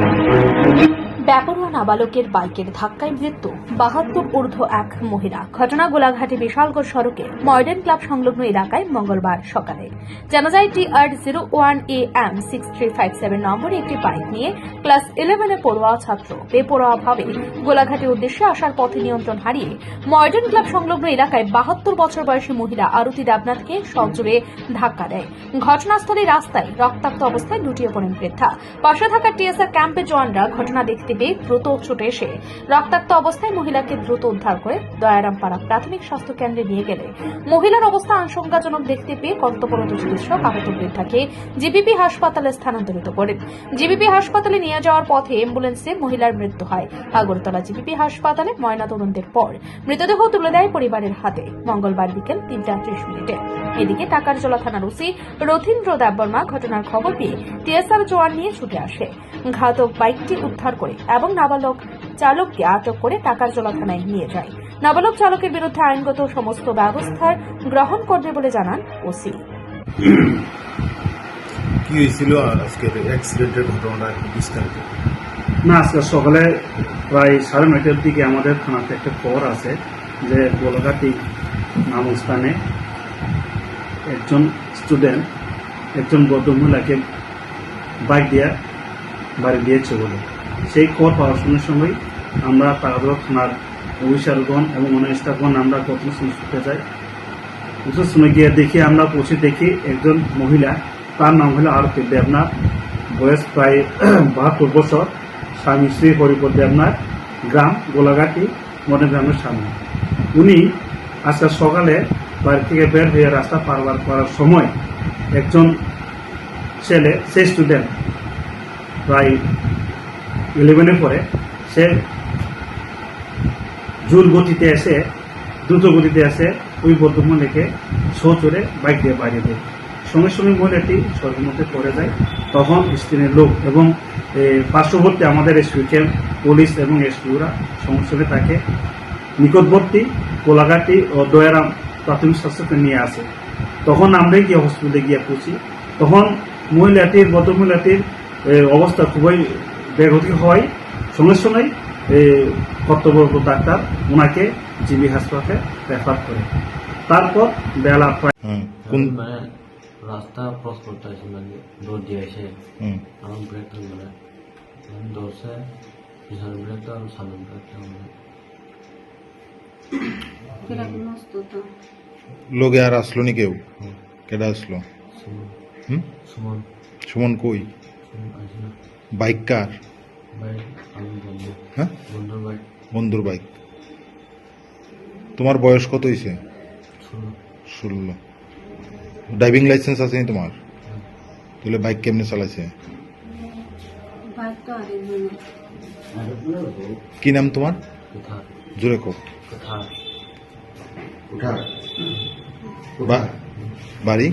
Thank you. ব্যাপরোয়া নাবালকের বাইকের ধাক্কায় মৃত্যু। বাহাত্তর ঊর্ধ্ব এক মহিলা। ঘটনা গোলাঘাটে বিশালগড় সড়কে মডার্ন ক্লাব সংলগ্ন এলাকায় মঙ্গলবার সকালে। জানা যায় T R zero one A M six three five seven নম্বরে একটি বাইক নিয়ে ক্লাস ইলেভেনে পড়ুয়া ছাত্র বেপরোয়াভাবে গোলাঘাটের উদ্দেশ্যে আসার পথে নিয়ন্ত্রণ হারিয়ে মডার্ন ক্লাব সংলগ্ন এলাকায় বাহাত্তর বছর বয়সী মহিলা আরতি দেবনাথকে সজোরে ধাক্কা দেয়। ঘটনাস্থলে রাস্তায় রক্তাক্ত অবস্থায় লুটিয়ে পড়েন বৃদ্ধা। পাশে থাকা টিএসআর ক্যাম্পে জওয়ানরা ঘটনা দেখতে পেয়ে দ্রুত ছুটে এসে। রক্তাক্ত অবস্থায় মহিলাকে দ্রুত উদ্ধার করে দয়ারামপাড়া প্রাথমিক স্বাস্থ্য কেন্দ্রে নিয়ে গেলে। মহিলার অবস্থা আশঙ্কাজনক দেখতে পেয়ে কর্তব্যরত চিকিৎসক আহত বৃদ্ধাকে জিবিপি হাসপাতালে স্থানান্তরিত করেন। জিবিপি হাসপাতালে নিয়ে যাওয়ার পথে অ্যাম্বুলেন্সে মহিলার মৃত্যু হয়। আগরতলা জিবিপি হাসপাতালে ময়নাতদন্তের পর মৃতদেহ তুলে দেয় পরিবারের হাতে। মঙ্গলবার বিকেল তিনটা ত্রিশ মিনিটে। এদিকে টাকারজলা থানার ওসি রথীন্দ্র দেববর্মা ঘটনার খবর পেয়ে টিএসআর জওয়ান নিয়ে ছুটে আসে। ঘাতক বাইকটি উদ্ধার করে এবং নাবালক চালককে আটক করে টাকারজলা থানায় নিয়ে যায়। নাবালক চালকের বিরুদ্ধে আইনগত সমস্ত ব্যবস্থা গ্রহণ করবে বলে জানান ওসি। কি হয়েছিল আজকের অ্যাক্সিডেন্টের ঘটনাটা বিস্তারিত? না আজকে সকালে প্রায় সাড়ে নয়টার দিকে আমাদের থানাতে একটা খবর আছে যে গোলাঘাটি নাম স্থানে একজন স্টুডেন্ট একজন বৌদ্ধ মহিলাকে বাইক দিয়ে বাড়ি দিয়েছে বলে। সেই খবর পাওয়ার সঙ্গে সঙ্গেই আমরা তারাদুরা থানার অফিসারগণ এবং অনেক স্টাফগণ আমরা ঘটনাস্থলে ছুটে যাই সময় গিয়ে দেখি, আমরা পৌঁছে দেখি একজন মহিলা, তার নাম হলো আরতি দেবনাথ, বয়স প্রায় বাহাত্তর বছর, স্বামী শ্রী হরিপদ দেবনাথ, গ্রাম গোলাঘাটি, মডেল গ্রামের সামনে উনি আজকে সকালে বাড়ি থেকে বের হয়ে রাস্তা পারবার করার সময় একজন ছেলে, সে স্টুডেন্ট প্রায় ইলেভেনে পড়ে সে জুল গতিতে এসে, দ্রুত গতিতে এসে ওই বর্ধমানকে শো চড়ে বাইক দিয়ে বাইরে দেয় সঙ্গে সঙ্গে মহিলাটি সড়কের মধ্যে পড়ে যায়, তখন স্ক্রিনের লোক এবং পার্শ্ববর্তী আমাদের এসপি ক্যাম্প পুলিশ এবং এসপিওরা সঙ্গে সঙ্গে তাকে নিকটবর্তী কোলাঘাটি ও দয়ারাম প্রাথমিক স্বাস্থ্যকে নিয়ে আসে। তখন আমরাই গিয়ে হসপিটালে গিয়ে পৌঁছি। তখন মহিলাটির ভদ্র মহিলাটির অবস্থা খুবই বেগতি হয়। সঙ্গে সঙ্গে এ, কর্তব্যরত ডাক্তার ওনাকে জিবি হাসপাতালে রেফার করে। তারপর বেলা কোন রাস্তা ক্রস করতে আছে মানে দৌড় দিয়ে হুম। আমার ব্রেকটা মানে দৌড়ছে পিছনের ব্রেকটা আর সামনের ব্রেকটা মানে লোকে আর আসলো নি কেউ? কেডা আসলো? সুমন। হুম? সুমন। সুমন কই? সুমন আসে বাইক কার? হ্যাঁ? বন্ধুর বাইক। তোমার বয়স কত হয়েছে ষোলো। ড্রাইভিং লাইসেন্স আছে তোমার? তাহলে বাইক কেমনে চালাইছে? কি নাম তোমার? জোরে কো কোথা বা- বাড়ি?